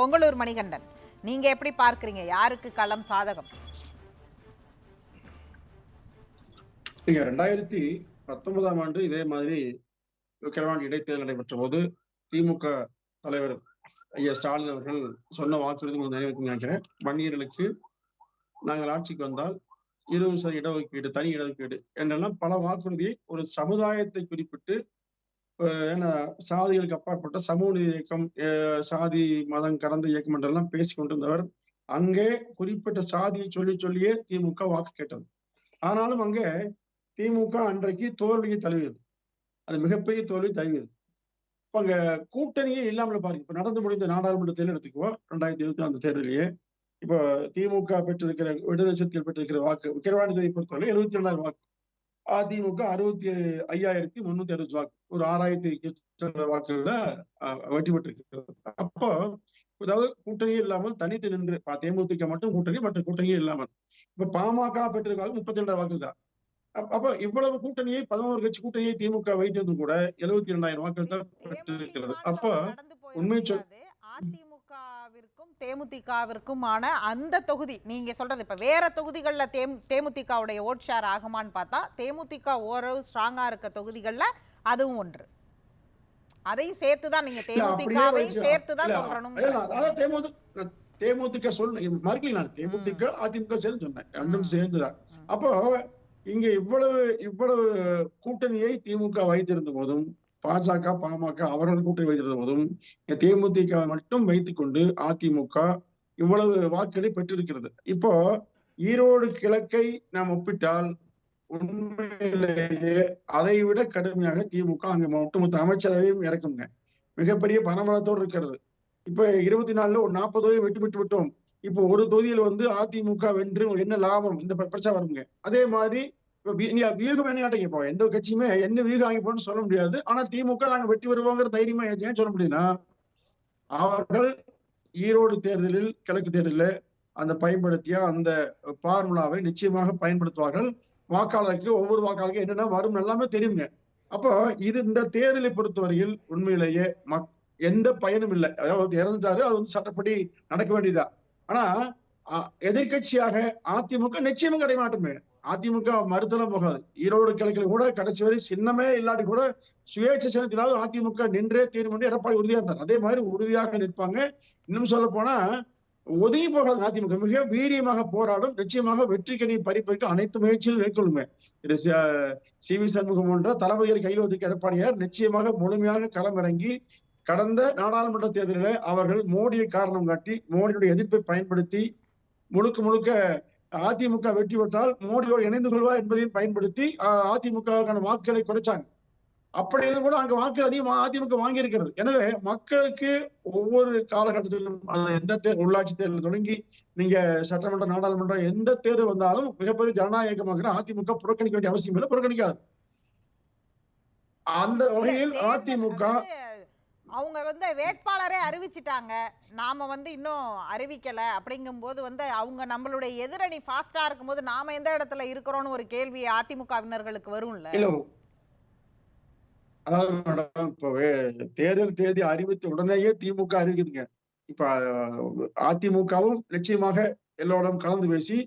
பொங்கலூர் மணிகண்டன் நீங்க எப்படி பார்க்குறீங்க? யாருக்கு களம் சாதகம்? நீங்க ரெண்டாயிரத்தி பத்தொன்பதாம் ஆண்டு இதே மாதிரி விக்கிரவாண்டி இடைத்தேர்தல் நடைபெற்ற போது திமுக தலைவர் ஐயா ஸ்டாலின் அவர்கள் சொன்ன வாக்குறுதி உங்களுக்கு நினைவுக்கு நினைக்கிறேன். வன்னியர்களுக்கு நாங்கள் ஆட்சிக்கு வந்தால் இருபது சதவீத இடஒதுக்கீடு தனி இடஒதுக்கீடு என்றெல்லாம் பல வாக்குறுதியை ஒரு சமுதாயத்தை குறிப்பிட்டு ஏன்னா சாதிகளுக்கு அப்பாற்பட்ட சமூக நீதி இயக்கம் சாதி மதம் கடந்த இயக்கம் என்றெல்லாம் பேசிக் கொண்டிருந்தவர் அங்கே குறிப்பிட்ட சாதியை சொல்லி சொல்லியே திமுக வாக்கு கேட்டது. ஆனாலும் அங்கே திமுக அன்றைக்கு தோல்வியை தழுவியது. அது மிகப்பெரிய தோல்வி தழுவியது. இப்ப அங்க கூட்டணியே இல்லாமல் பாருங்க. இப்ப நடந்து முடிந்த நாடாளுமன்ற தேர்தல் எடுத்துக்குவோம் ரெண்டாயிரத்தி இருபத்தி நாலு தேர்தலையே இப்போ திமுக பெற்றிருக்கிற விடுதலை சக்தியில் பெற்றிருக்கிற வாக்கு விக்கிரவாணி தொகுதியை பொறுத்தவரை எழுபத்தி ரெண்டாயிரம் வாக்கு. அதிமுக அறுபத்தி ஐயாயிரத்தி முன்னூத்தி அறுபது வாக்கு ஒரு ஆறாயிரத்தி அஹ், வெற்றி பெற்றிருக்கிறது அப்போ அதாவது கூட்டணியே இல்லாமல் தனித்து நின்று பா- தேமுதிக மட்டும் கூட்டணி மற்ற கூட்டணியே இல்லாமல் இப்ப பாமக பெற்றிருக்காங்க முப்பத்தி ரெண்டாயிரம் வாக்கு தான் அப்ப இவ்வளவு கூட்டணியை பதினோரு கட்சி கூட்டணியை திமுக வைத்ததும் கூட எழுபத்தி இரண்டாயிரம் வாக்குகள் தான் பெற்றிருக்கிறது அப்ப உண்மையை சொல்- தேமுதிகவிற்குமான அந்த தொகுதி நீங்க சொல்றது இப்ப வேற தொகுதிகள்ல தேமு தேமுதிகவுடைய ஓட் ஷேர் ஆகுமான்னு பார்த்தா தேமுதிக ஓரளவு ஸ்ட்ராங்கா இருக்க தொகுதிகள்ல அதுவும் ஒன்று. அதையும் சேர்த்து தான் நீங்க இல்ல, அப்படியே தேமுதிகவையும் வச்சு- சேர்த்து தான் சொல்லணும் தேமுதிக சொல் மறுக்கல நான். தேமுதிக அதிமுக சேர்ந்து சொன்னேன். ரெண்டும். சேர்ந்துதான். அப்போ இங்க இவ்வளவு இவ்வளவு கூட்டணியை திமுக வைத்திருந்த போதும் பாஜக பாமக அவர்கள் கூட்டணி வைத்திருந்த போதும் தேமுதிக மட்டும் வைத்துக் கொண்டு அதிமுக இவ்வளவு வாக்குகளை பெற்றிருக்கிறது. இப்போ ஈரோடு கிழக்கை நாம் ஒப்பிட்டால் உண்மையிலேயே அதை விட கடுமையாக திமுக அங்க ஒட்டுமொத்த அமைச்சரவையும் இறக்குங்க. மிகப்பெரிய பணபலத்தோடு இருக்கிறது. இப்ப இருபத்தி நாலுல ஒரு நாற்பது தொகுதி வெற்றி பெற்று விட்டோம். இப்போ ஒரு தொகுதியில் வந்து அதிமுக வென்று என்ன லாபம்? இந்த பிரச்சனை வருங்க. அதே மாதிரி இப்ப வீ- என்ன இப்போ எந்த கட்சியுமே என்ன வீகம் வாங்கி போன்னு சொல்ல முடியாது. ஆனா திமுக நாங்க வெற்றி வருவோங்கிற தைரியமா ஏன் சொல்ல முடியுதுன்னா அவர்கள் ஈரோடு தேர்தலில் கிழக்கு தேர்தலில் அந்த பயன்படுத்திய அந்த பார்முலாவை நிச்சயமாக பயன்படுத்துவார்கள். வாக்காளருக்கு ஒவ்வொரு வாக்காளருக்கும் என்னென்ன வரும் எல்லாமே தெரியுங்க. அப்போ இது இந்த தேர்தலை பொறுத்தவரையில் உண்மையிலேயே மக் எந்த பயனும் இல்லை. அதாவது இறந்துட்டாரு அது வந்து சட்டப்படி நடக்க வேண்டியதா ஆனா எதிர்கட்சியாக எதிர்க்கட்சியாக அதிமுக நிச்சயமும் கிடை மாட்டுமே அதிமுக மறுத்தலாம் போகாது ஈரோடு கிழக்கில் கூட கடைசி வரை சின்னமே இல்லாட்டி கூட சுயேட்சை சின்னத்தினாலும் அதிமுக நின்றே தீர்வு என்று எடப்பாடி உறுதியா இருந்தார். அதே மாதிரி உறுதியாக நிற்பாங்க. இன்னும் சொல்ல போனா ஒதுங்கி போகாது அதிமுக. மிக வீரியமாக போராடும் நிச்சயமாக கனி பறிப்பதற்கு அனைத்து முயற்சியும் மேற்கொள்ளுமே. திரு சி- வி சண்முகம் போன்ற தளபதியை கையில் ஒதுக்கி எடப்பாடியார் நிச்சயமாக முழுமையாக களமிறங்கி கடந்த நாடாளுமன்ற தேர்தலில் அவர்கள் மோடியை காரணம் காட்டி மோடியுடைய எதிர்ப்பை பயன்படுத்தி முழுக்க முழுக்க அதிமுக வெற்றி பெற்றால் மோடியோடு இணைந்து கொள்வார் என்பதையும் பயன்படுத்தி அதிமுகவுக்கான வாக்குகளை குறைச்சாங்க. அப்படி இருந்தும் கூட அங்க வாக்கு அதிகமா அதிமுக வாங்கி இருக்கிறது எனவே மக்களுக்கு ஒவ்வொரு காலகட்டத்திலும் எந்த தேர் உள்ளாட்சி தேர்தல் தொடங்கி நீங்க சட்டமன்ற நாடாளுமன்றம் எந்த தேர்தல் வந்தாலும் மிகப்பெரிய ஜனநாயக இயக்கமாக அதிமுக புறக்கணிக்க வேண்டிய அவசியம் இல்லை புறக்கணிக்காது. அந்த வகையில் அதிமுக அவங்க வந்து வேட்பாளரே அறிவிச்சிட்டாங்க. நாம வந்து இன்னும் அறிவிக்கல. அப்படிங்கும்போது வந்து அவங்க நம்மளுடைய எதிரணி ஃபாஸ்டா இருக்கும்போது நாம எந்த இடத்துல இருக்கிறோம்னு ஒரு கேள்வி அதிமுகவினர்களுக்கு வரும்ல? அதாவது மேடம் இப்போ தேர்தல் தேதி அறிவித்த உடனேயே திமுக அறிவிக்குதுங்க. இப்ப அதிமுகவும் நிச்சயமாக எல்லோரும் கலந்து பேசி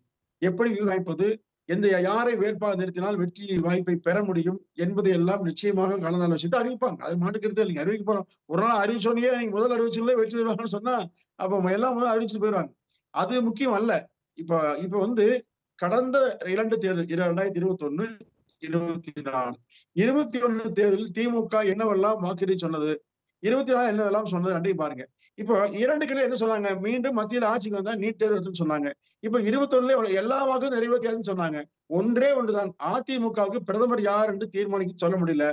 எப்படி விவாதிப்பது? எந்த யாரை வேட்பாளர் நிறுத்தினால் வெற்றி வாய்ப்பை பெற முடியும் என்பதை எல்லாம் நிச்சயமாக கலந்து வச்சுட்டு அறிவிப்பாங்க. அது மாட்டுக்கிறது இல்லைங்க. அறிவிக்க போறோம். ஒரு நாள் அறிவிச்சோன்னே நீங்க முதல் அறிவிச்சுங்களே வெற்றி தருவாங்கன்னு சொன்னா அப்ப எல்லாம் முதல் அறிவிச்சு போயிடுவாங்க. அது முக்கியம் அல்ல. இப்ப இப்ப வந்து கடந்த இரண்டு தேர்தல் இரு- ரெண்டாயிரத்தி இருபத்தி ஒண்ணு இருபத்தி நாலு இருபத்தி ஒண்ணு தேர்தலில் திமுக என்னவெல்லாம் வாக்குறுதி சொன்னது? இருபத்தி நாலு என்னவெல்லாம் சொன்னது? அன்றைக்கு பாருங்க. இப்போ இரண்டு கிலோ என்ன சொன்னாங்க? மீண்டும் மத்தியில் ஆட்சிக்கு வந்தா நீட் தேர்வு சொன்னாங்க. இப்ப இருபத்தொன்னுல எல்லா வாக்கும் நிறைவேற்றியாதுன்னு சொன்னாங்க. ஒன்றே ஒன்றுதான். அதிமுகவுக்கு பிரதமர் யார் என்று தீர்மானிக்க சொல்ல முடியல.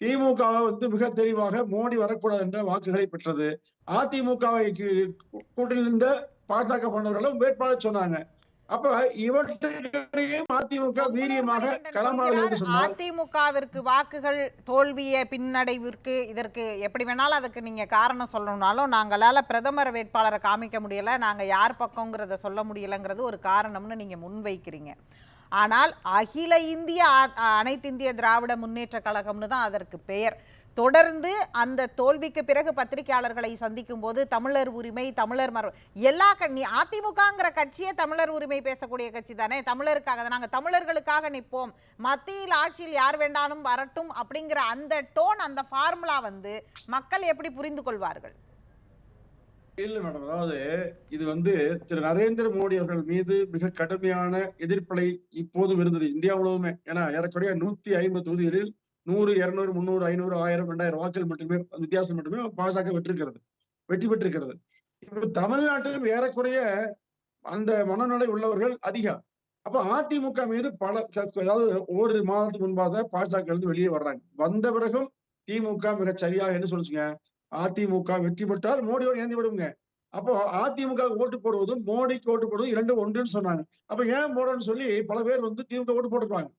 திமுக வந்து மிக தெளிவாக மோடி வரக்கூடாது என்ற வாக்குகளை பெற்றது. அதிமுகவை கூட்டணியில் இருந்த பாஜக போன்றவர்களும் வேட்பாளர் சொன்னாங்க. அப்ப இவற்றையும் அதிமுக வீரியமாக அதிமுகவிற்கு வாக்குகள் தோல்விய பின்னடைவிற்கு இதற்கு எப்படி வேணாலும் அதுக்கு நீங்க காரணம் சொல்லணும்னாலும் நாங்களால பிரதமர் வேட்பாளரை காமிக்க முடியல நாங்க யார் பக்கங்கிறத சொல்ல முடியலங்கிறது ஒரு காரணம்னு நீங்க முன்வைக்கிறீங்க. ஆனால் அகில இந்திய அனைத்து இந்திய திராவிட முன்னேற்ற கழகம்னு தான் அதற்கு பெயர். தொடர்ந்து அந்த தோல்விக்கு பிறகு பத்திரிகையாளர்களை சந்திக்கும் போது தமிழர் உரிமை தமிழர் மர எல்லா க- நீ அதிமுகங்கிற கட்சியே தமிழர் உரிமை பேசக்கூடிய கட்சி தானே? தமிழருக்காக தான். நாங்கள் தமிழர்களுக்காக நிற்போம். மத்தியில் ஆட்சியில் யார் வேண்டாலும் வரட்டும் அப்படிங்கிற அந்த டோன் அந்த ஃபார்முலா வந்து மக்கள் எப்படி புரிந்து கொள்வார்கள்? இல்ல மேடம். அதாவது இது வந்து திரு நரேந்திர மோடி அவர்கள் மீது மிக கடுமையான எதிர்ப்பலை இப்போதும் இருந்தது இந்தியா முழுவதுமே. ஏன்னா ஏறக்குறைய நூத்தி ஐம்பது தொகுதிகளில் நூறு இருநூறு முந்நூறு ஐநூறு ஆயிரம் ரெண்டாயிரம் வாக்குகள் மட்டுமே வித்தியாசம் மட்டுமே பாஜக வெற்றிருக்கிறது வெற்றி பெற்றிருக்கிறது. இப்ப தமிழ்நாட்டிலும் ஏறக்குறைய அந்த மனநிலை உள்ளவர்கள் அதிகம். அப்ப அதிமுக மீது பல அதாவது ஒரு மாதத்துக்கு முன்பாக பாஜக இருந்து வெளியே வர்றாங்க. வந்த பிறகும் திமுக மிக சரியாக என்ன சொல்லுச்சுங்க? அதிமுக வெற்றி பெற்றால் மோடியோடு இணைந்து விடுங்க. அப்போ அதிமுக ஓட்டு போடுவதும் மோடிக்கு ஓட்டு போடுவதும் இரண்டும் ஒன்றுன்னு சொன்னாங்க. அப்ப ஏன் மோடின்னு சொல்லி பல பேர் வந்து திமுக ஓட்டு போட்டுருப்பாங்க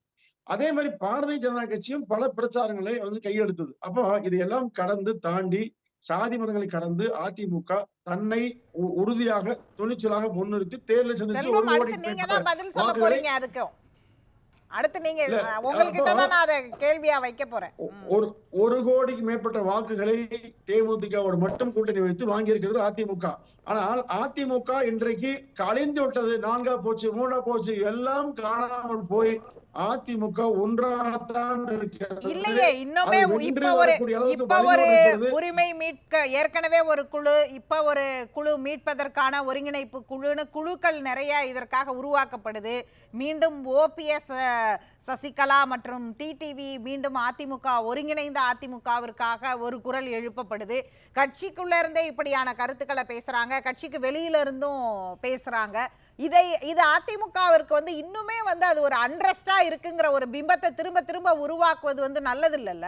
அதே மாதிரி பாரதிய ஜனதா கட்சியும் பல பிரச்சாரங்களை வந்து கையெடுத்தது அப்போ இதையெல்லாம் கடந்து தாண்டி சாதி மதங்களை கடந்து அதிமுக தன்னை உறுதியாக துணிச்சலாக முன்னிறுத்தி தேர்தலை சந்திச்சு அடுத்து நீங்க உங்ககிட்ட தான் நான் அதை கேள்வியா வைக்க போறேன். ஒரு ஒரு கோடிக்கு மேற்பட்ட வாக்குகளை தேமுதிகவோடு மட்டும் கூட்டணி வைத்து வாங்கியிருக்கிறது அதிமுக. ஆனால் அதிமுக இன்றைக்கு கழிந்து விட்டது. நான்கா போச்சு மூணா போச்சு எல்லாம் காணாமல் போய் அதிமுக ஒன்றாகத்தான் இல்லையே இன்னுமே இப்ப ஒரு இப்ப ஒரு. உரிமை மீட்க ஏற்கனவே ஒரு குழு இப்ப ஒரு குழு மீட்பதற்கான ஒருங்கிணைப்பு குழுன்னு குழுக்கள் நிறைய இதற்காக உருவாக்கப்படுது. மீண்டும் ஓபிஎஸ் சசிகலா மற்றும் டிடிவி மீண்டும் அதிமுக ஒருங்கிணைந்த அதிமுகவிற்காக ஒரு குரல் எழுப்பப்படுது. கட்சிக்குள்ள இருந்தே இப்படியான கருத்துக்களை பேசுறாங்க. கட்சிக்கு வெளியில இருந்தும் பேசுறாங்க. இதை இது அதிமுகவிற்கு வந்து இன்னுமே வந்து அது ஒரு அண்ட்ரஸ்டா இருக்குங்கிற ஒரு பிம்பத்தை திரும்ப திரும்ப உருவாக்குவது வந்து நல்லது இல்லைல்ல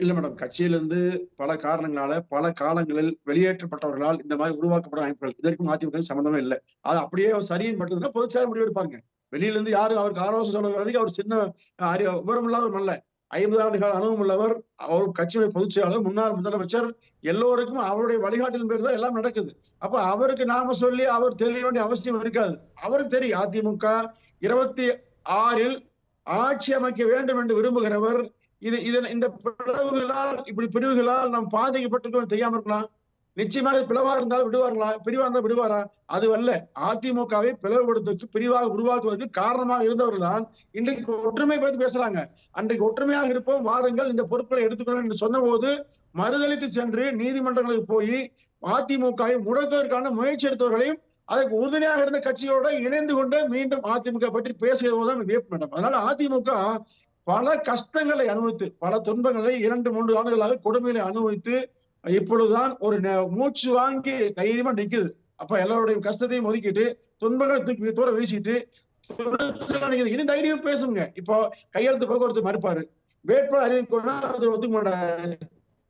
இல்ல மேடம் கட்சியிலிருந்து பல காரணங்களால பல காலங்களில் வெளியேற்றப்பட்டவர்களால் இந்த மாதிரி உருவாக்கப்பட்ட அமைப்புகள் இதற்கும் அதிமுக சம்பந்தமே இல்லை. அது அப்படியே சரின்னு மட்டும்தான் பொதுச்செயலாளர் முடிவு வெளியிலிருந்து இருந்து யாரும் அவருக்கு ஆலோசனை சொல்ல வரைக்கும் அவர் சின்ன அஹ், அறி விவரம் இல்லாதவர் அல்ல ஐம்பது ஆண்டு கால அனுபவம் உள்ளவர் அவர் கட்சியுடைய பொதுச் செயலாளர் முன்னாள் முதலமைச்சர் எல்லோருக்கும் அவருடைய வழிகாட்டின் பேர் தான் எல்லாம் நடக்குது. அப்ப அவருக்கு நாம சொல்லி அவர் தெரிய வேண்டிய அவசியம் இருக்காது. அவருக்கு தெரியும் அதிமுக இருபத்தி ஆறில் ஆட்சி அமைக்க வேண்டும் என்று விரும்புகிறவர் இது இதன் இந்த பிளவுகளால் இப்படி பிரிவுகளால் நாம் பாதிக்கப்பட்டிருக்கோம் தெரியாம இருக்கலாம். நிச்சயமாக பிளவாக இருந்தால் விடுவார்களா? பிரிவா இருந்தால் விடுவாரா? அது அல்ல. அதிமுகவை பிளவுபடுத்துவதற்கு பிரிவாக உருவாக்குவதற்கு காரணமாக இருந்தவர்கள் தான் இன்றைக்கு ஒற்றுமை பற்றி பேசுறாங்க. அன்றைக்கு ஒற்றுமையாக இருப்போம். வாருங்கள் இந்த பொறுப்புகளை எடுத்துக்கொள்ள என்று சொன்னபோது மறுதளித்து சென்று நீதிமன்றங்களுக்கு போய் அதிமுகவை முடக்குவதற்கான முயற்சி எடுத்தவர்களையும் அதற்கு உறுதுணையாக இருந்த கட்சியோட இணைந்து கொண்டு மீண்டும் அதிமுக பற்றி பேசுகிறது தான் வியப்பு அதனால அதிமுக பல கஷ்டங்களை அனுபவித்து பல துன்பங்களை இரண்டு மூன்று ஆண்டுகளாக கொடுமைகளை அனுபவித்து இப்பொழுதுதான் ஒரு நெ- மூச்சு வாங்கி தைரியமா நிக்குது. அப்ப எல்லாருடைய கஷ்டத்தையும் ஒதுக்கிட்டு துன்பங்களை தூக்கி தூர வீசிட்டு துணிச்சலா நிக்குது. இனி தைரியம் பேசுங்க. இப்போ கையெழுத்து போக்குவரத்து மறுப்பாரு. வேட்பாளர் அறிவிக்கணும்னா அது ஒத்துக்க மாட்டாரு.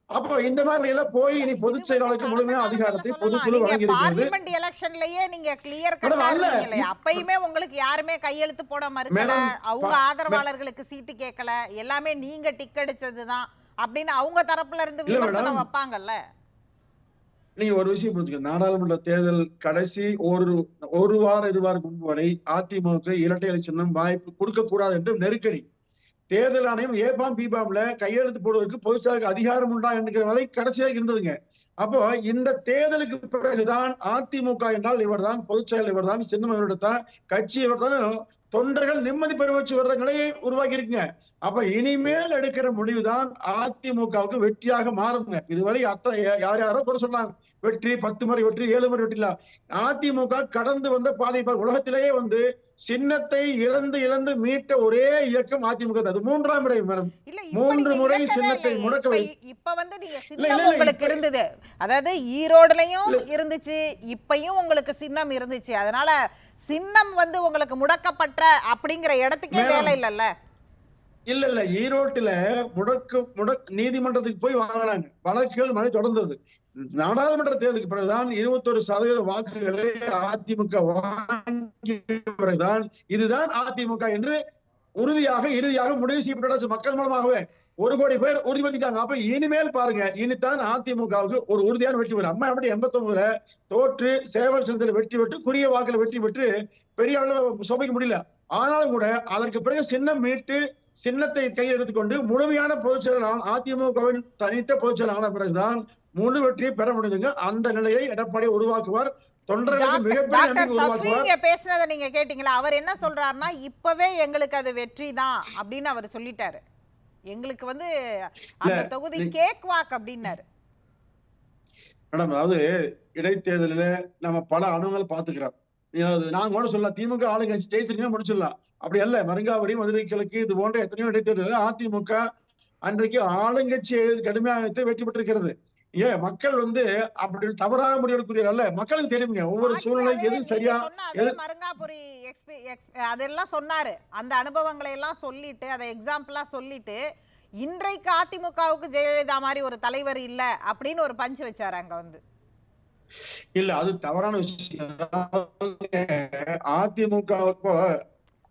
அப்போ இந்த மாதிரி எல்லாம் போய் இனி பொதுச் செயலாளருக்கு முழுமையா அதிகாரத்தை பொதுக்குழு வழங்கி இருக்கிறது பார்லிமெண்ட் எலெக்ஷன்லயே நீங்க கிளியர் கட்டா அப்பயுமே உங்களுக்கு யாருமே கையெழுத்து போட மறுக்கல. அவங்க ஆதரவாளர்களுக்கு சீட்டு கேட்கல. எல்லாமே நீங்க டிக் அடிச்சதுதான். அப்படின்னு அவங்க தரப்புல இருந்து விமர்சனம். வைப்பாங்கல்ல? நீங்க ஒரு விஷயம் புரிஞ்சுக்க நாடாளுமன்ற தேர்தல் கடைசி ஒரு ஒரு வாரம் இரு வாரம் முன்பு வரை அதிமுக இரட்டை இலை சின்னம் வாய்ப்பு கொடுக்க கூடாது என்று நெருக்கடி. தேர்தல் ஆணையம் ஏபாம் பிபாம்ல கையெழுத்து போடுவதற்கு பொதுச்சாருக்கு அதிகாரம் உண்டா என்கிற வரை கடைசியாக இருந்ததுங்க. அப்போ இந்த தேர்தலுக்கு பிறகுதான் அதிமுக என்றால் இவர்தான் பொதுச் செயலர் இவர்தான் சின்னம் இவரிடத்தான் கட்சி இவர்தான் தொண்டர்கள் நிம்மதி பெருமச்சு வர்ற நிலையை உருவாக்கி இருக்குங்க அப்ப இனிமேல் எடுக்கிற முடிவுதான் அதிமுகவுக்கு வெற்றியாக மாறுங்க இதுவரை அத்தனை யார் யாரோ குறை சொன்னாங்க. வெற்றி பத்து முறை வெற்றி ஏழு முறை வெற்றி அதிமுக கடந்து வந்த பாதை உலகத்திலேயே வந்து சின்னத்தை இழந்து இழந்து மீட்ட ஒரே இயக்கம் அதிமுக. அது மூன்றாம் முறை மேடம். மூன்று முறை சின்னத்தை. முடக்க இப்ப வை. இப்ப வந்து நீங்க சின்னம் உங்களுக்கு இருந்தது. அதாவது ஈரோடுலயும் இருந்துச்சு இப்பயும் உங்களுக்கு சின்னம் இருந்துச்சு. அதனால சின்னம் வந்து உங்களுக்கு முடக்கப்பட்ட அப்படிங்கிற இடத்துக்கே. வேலை இல்லல்ல? இல்ல இல்ல ஈரோட்டுல முடக்கு முடக் நீதிமன்றத்துக்கு போய் வாங்கினாங்க. வழக்குகள் மழை தொடர்ந்தது. நாடாளுமன்ற தேர்தலுக்கு பிறகுதான் இருபத்தொரு சதவீத வாக்குகளை அதிமுக வாங்கிய பிறகுதான் இதுதான் அதிமுக என்று உறுதியாக இறுதியாக முடிவு செய்யப்பட்ட மக்கள் மூலமாகவே. ஒரு கோடி பேர் உறுதிப்படுத்திட்டாங்க. அப்ப இனிமேல் பாருங்க இனித்தான் அதிமுகவுக்கு ஒரு உறுதியான வெற்றி வரும். அம்மா எப்படி எண்பத்தி ஒன்பதுல தோற்று சேவல் சின்னத்தில் வெற்றி பெற்று குறுகிய வாக்குல வெற்றி பெற்று பெரிய அளவு சோபிக்க முடியல. ஆனாலும் கூட அதற்கு பிறகு சின்னம் மீட்டு சின்னத்தை கையில் எடுத்துக்கொண்டு முழுமையான பொதுச் செயலாளர் அதிமுகவின் தனித்த பொதுச் செயலாளர் ஆன பிறகுதான் முழு வெற்றியை பெற முடியுதுங்க அந்த நிலையை எடப்பாடி உருவாக்குவார். பேசுனதை நீங்க கேட்டீங்களா? அவர் என்ன சொல்றாருன்னா இப்பவே எங்களுக்கு அது வெற்றி தான் அப்படின்னு அவர் சொல்லிட்டாரு. எங்களுக்கு வந்து அந்த தொகுதி கேக் வாக் அப்படின்னாரு. மேடம் அதாவது இடைத்தேர்தலில் நம்ம பல அணுகுகள் பார்த்துக்கிறோம். அதாவது நாங்க கூட சொல்லலாம் திமுக ஆளுங்கட்சி ஜெயிச்சிருக்கீங்க முடிச்சிடலாம். அப்படி அல்ல மருங்காவடி மதுரை கிழக்கு இது போன்ற எத்தனையோ இடைத்தேர்தலில் அதிமுக அன்றைக்கு ஆளுங்கட்சியை கடுமையாக வெற்றி பெற்றிருக்கிறது. ஏன் மக்கள் வந்து அப்படி தவறாக முடிவெடுக்கிறீர்கள் அல்ல. மக்களுக்கு தெரியுங்க ஒவ்வொரு அதே எது சரியா மருங்காபுரி எக்ஸ்பி எக்ஸ் அதெல்லாம் சொன்னாரு. அந்த அனுபவங்களை எல்லாம் சொல்லிட்டு அதை எக்ஸாம்பிளா சொல்லிட்டு இன்றைக்கு அதிமுகவுக்கு ஜெயலலிதா மாதிரி ஒரு தலைவர் இல்ல அப்படின்னு ஒரு பஞ்ச் வச்சாரு அங்க வந்து. இல்ல அது தவறான விஷயம். அதிமுக இப்போ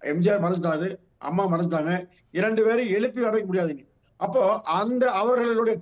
எம்ஜிஆர் மறைஞ்சிட்டாரு அம்மா மறைஞ்சிட்டாங்க இரண்டு பேரும் எழுப்பி வர வைக்க முடியாது இனி. அப்போ அந்த அவர்களுடைய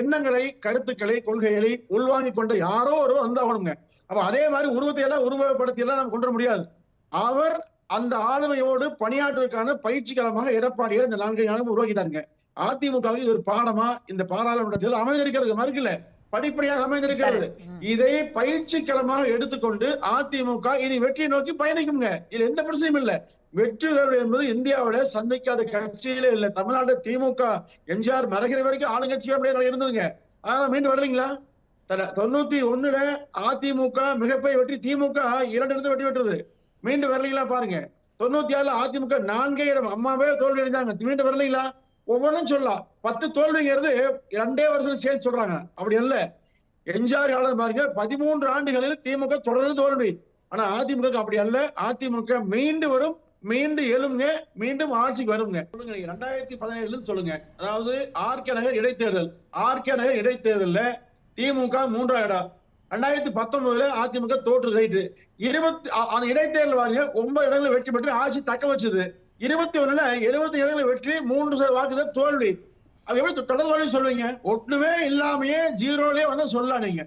எண்ணங்களை கருத்துக்களை கொள்கைகளை உள்வாங்கிக் கொண்ட யாரோ ஒருவர் வந்து ஆகணுங்க அப்ப அதே மாதிரி உருவத்தை எல்லாம் உருவப்படுத்தி எல்லாம் நம்ம கொண்டு வர முடியாது. அவர் அந்த ஆளுமையோடு பணியாற்றுவதற்கான பயிற்சி காலமாக எடப்பாடியை இந்த நான்கு ஞானம் உருவாக்கிட்டாருங்க. அதிமுக இது ஒரு பாடமா இந்த பாராளுமன்றத்தில் அமைந்திருக்கிறது மறுக்கல. படிப்படியாக அமைந்திருக்கிறது. இதை பயிற்சி களமாக எடுத்துக்கொண்டு அதிமுக இனி வெற்றியை நோக்கி பயணிக்குங்க இதுல எந்த பிரச்சனையும் இல்ல. வெற்றி தோல்வி என்பது இந்தியாவில சந்திக்காத கட்சியிலே இல்ல. தமிழ்நாடு திமுக எம்ஜிஆர் மறைகிற வரைக்கும் ஆளுங்கட்சியா அப்படியே இருந்ததுங்க. ஆனா மீண்டும் வரலீங்களா? தல- தொண்ணூத்தி ஒண்ணுல அதிமுக மிகப்பெரிய வெற்றி. திமுக இரண்டு இடத்துல வெற்றி பெற்றது. மீண்டும் வரலீங்களா பாருங்க. தொண்ணூத்தி ஆறுல அதிமுக நான்கே இடம். அம்மாவே தோல்வி அடைஞ்சாங்க மீண்டும் வரலீங்களா? ஒவ்வொன்றும் சொல்லலாம். பத்து தோல்விங்கிறது ரெண்டே வருஷம் சேர்த்து சொல்றாங்க. அப்படி இல்ல எம்ஜிஆர் காலம் பாருங்க பதிமூன்று ஆண்டுகளில் திமுக தொடர்ந்து தோல்வி. ஆனா அதிமுக அப்படி அல்ல. அதிமுக மீண்டு வரும் மீண்டும் எழுங்க மீண்டும் ஆட்சிக்கு வருங்க. சொல்லுங்க நீங்க ரெண்டாயிரத்தி பதினேழுல சொல்லுங்க. அதாவது ஆர்கே நகர் இடைத்தேர்தல். ஆர்கே நகர் இடைத்தேர்தல்ல திமுக மூன்றாம் இடம் ரெண்டாயிரத்தி பத்தொன்பதுல அதிமுக தோற்று ரைட்டு. இருபத்தி அந்த இடைத்தேர்தல் பாருங்க ஒன்பது இடங்களில் வெற்றி பெற்று ஆட்சி தக்க வச்சது. இருபத்தி ஒண்ணுல எழுபத்தி இடங்களில் வெற்றி மூன்று வாக்குகள் தோல்வி. அது எப்படி தொடர் தோல்வி சொல்லுவீங்க? ஒண்ணுமே இல்லாமயே ஜீரோலயே வந்து சொல்லலாம் நீங்க.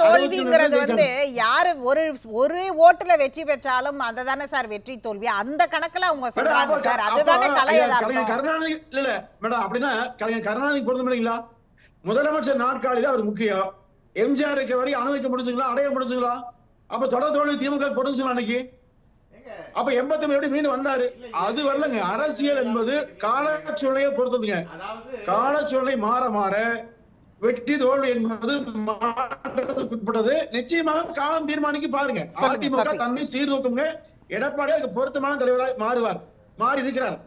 தோல்விங்கிறது வந்து யாரு ஒரு ஒரு ஓட்டுல வெற்றி பெற்றாலும் அதுதானே சார் வெற்றி தோல்வி. அந்த கணக்குல அவங்க சொல்றாங்க சார். அதுதானே கருணாநிதி இல்ல மேடம் அப்படின்னா கலைஞர் கருணாநிதி பொருந்தும் இல்லைங்களா? முதலமைச்சர் நாற்காலியில அவர் முக்கியம். எம்ஜிஆர் இருக்க வரை அனுமதிக்க முடிஞ்சுங்களா? அடைய முடிஞ்சுங்களா? அப்ப தொடர் தோல்வி திமுக பொருந்துச்சுங்களா அன்னைக்கு? அப்ப எண்பத்தி எப்படி மீண்டும் வந்தாரு? அது வரலங்க. அரசியல் என்பது காலச்சூழ்நிலையை பொறுத்ததுங்க. காலச்சூழ்நிலை மாற மாற வெற்றி தோல்வி என்பது மாற்றத்துக்கு உட்பட்டது. நிச்சயமாக காலம் தீர்மானிக்கு பாருங்க. அதிமுக. தன்னை சீர்தூக்குங்க. எடப்பாடி அதுக்கு பொருத்தமான தலைவராக மாறுவார். மாறி இருக்கிறார்.